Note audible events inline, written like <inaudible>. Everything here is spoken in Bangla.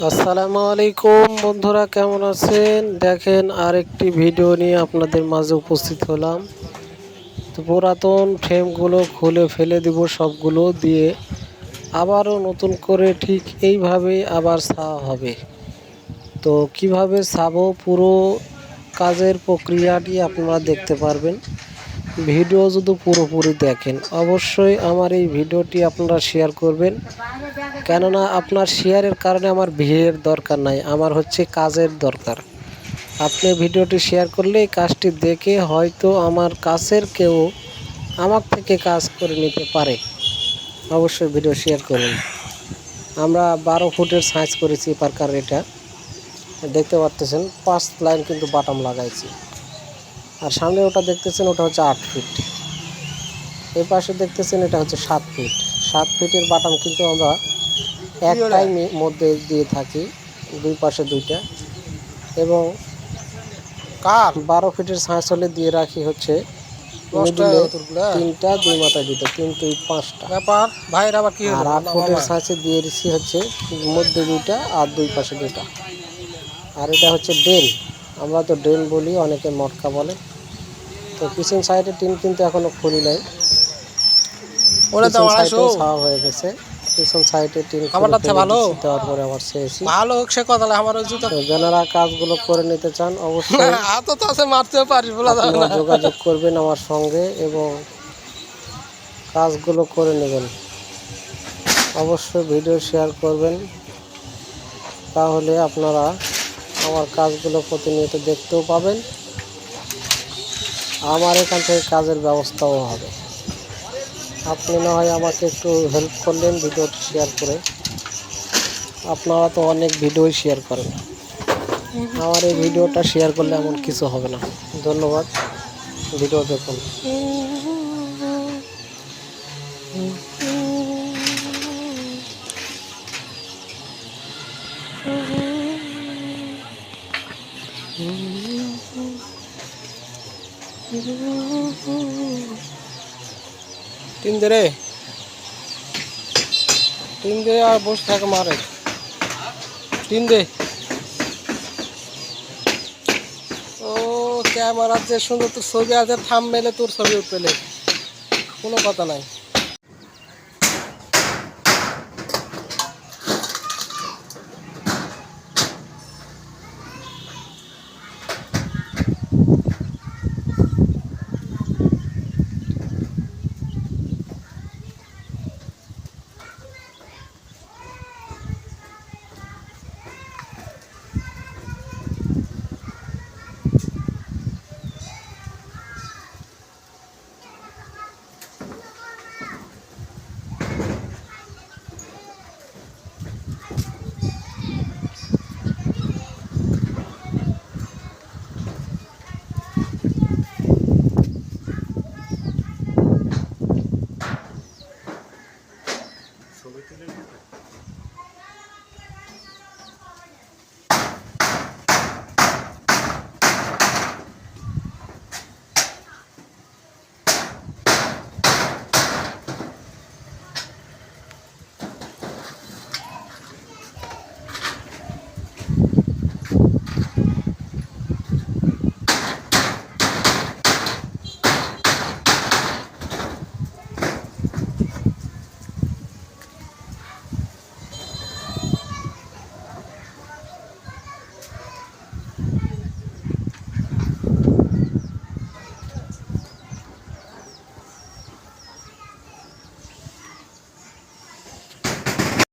আসসালামু আলাইকুম বন্ধুরা কেমন আছেন? দেখেন আরেকটি ভিডিও নিয়ে আপনাদের মাঝে উপস্থিত হলাম। তো পুরাতন ফ্রেমগুলো খুলে ফেলে দিব সবগুলো দিয়ে। আবারও নতুন করে ঠিক এইভাবেই আবার ছাওয়া হবে। তো কীভাবে ছাবো পুরো কাজের প্রক্রিয়াটি আপনারা দেখতে পারবেন। ভিডিও যদি পুরোপুরি দেখেন, অবশ্যই আমার এই ভিডিওটি আপনারা শেয়ার করবেন। কেননা আপনার শেয়ারের কারণে আমার ভিড়ের দরকার নাই, আমার হচ্ছে কাজের দরকার। আপনি ভিডিওটি শেয়ার করলে কাজটি দেখে হয়তো আমার কাছের কেউ আমার থেকে কাজ করে নিতে পারে। অবশ্যই ভিডিও শেয়ার করুন। আমরা বারো ফুটের সাইজ করেছি পার্কার এটা। দেখতে পারতেছেন পাঁচ লাইন কিন্তু বাটাম লাগাইছি। আর সামনে ওটা দেখতেছেন ওটা হচ্ছে আট ফিট এই পাশে দেখতেছেন এটা হচ্ছে সাত ফিট সাত ফিটের বাটাম কিন্তু আমরা এক টাইমে মধ্যে দিয়ে থাকি দুই পাশে দুইটা। এবং কার? বারো ফিটের সাঁচ হলে দিয়ে রাখি হচ্ছে তোরগুলা? তিনটা দুই মাথায় দুটো তিন দুই পাঁচটা। ব্যাপার ভাইয়ের আবার কি আর আট ফুটের সাঁচে দিয়ে দিচ্ছি হচ্ছে মধ্যে দুইটা আর দুই পাশে দুইটা। আর এটা হচ্ছে ড্রেন আমরা তো ড্রেন বলি অনেকে মটকা বলে। তো পিছন সাইডে টিন কিন্তু এখনও খুলি নাই। ওরা তো ছাওয়া হয়ে গেছে। পিছন সাইডে টিন খাবারটা ভালো? দিচ্ছি, দেওয়ার পরে আবার শেষই ভালো হোক সে কথা আমার জুতো যারা কাজগুলো করে নিতে চান অবশ্যই <laughs> হাত তো আছে মারতেও পারি বলা যাবে না। যোগাযোগ করবেন আমার সঙ্গে এবং কাজগুলো করে নেবেন। অবশ্যই ভিডিও শেয়ার করবেন। তাহলে আপনারা আমার কাজগুলো প্রতিনিয়ত দেখতেও পাবেন। আমার এখান থেকে কাজের ব্যবস্থাও হবে। আপনি না হয় আমাকে একটু হেল্প করলেন ভিডিওটি শেয়ার করে। আপনারা তো অনেক ভিডিওই শেয়ার করেন। আমার এই ভিডিওটা শেয়ার করলে এমন কিছু হবে না। ধন্যবাদ। ভিডিও দেখুন। তিন দে রে। তিন দে আর বসে থাকে মারে। তিন দে। ও, ক্যামেরার যে সুন্দর তোর ছবি আছে থাম মেলে তোর ছবি উঠবে কোনো কথা নাই। ছবি তুলে নেবেন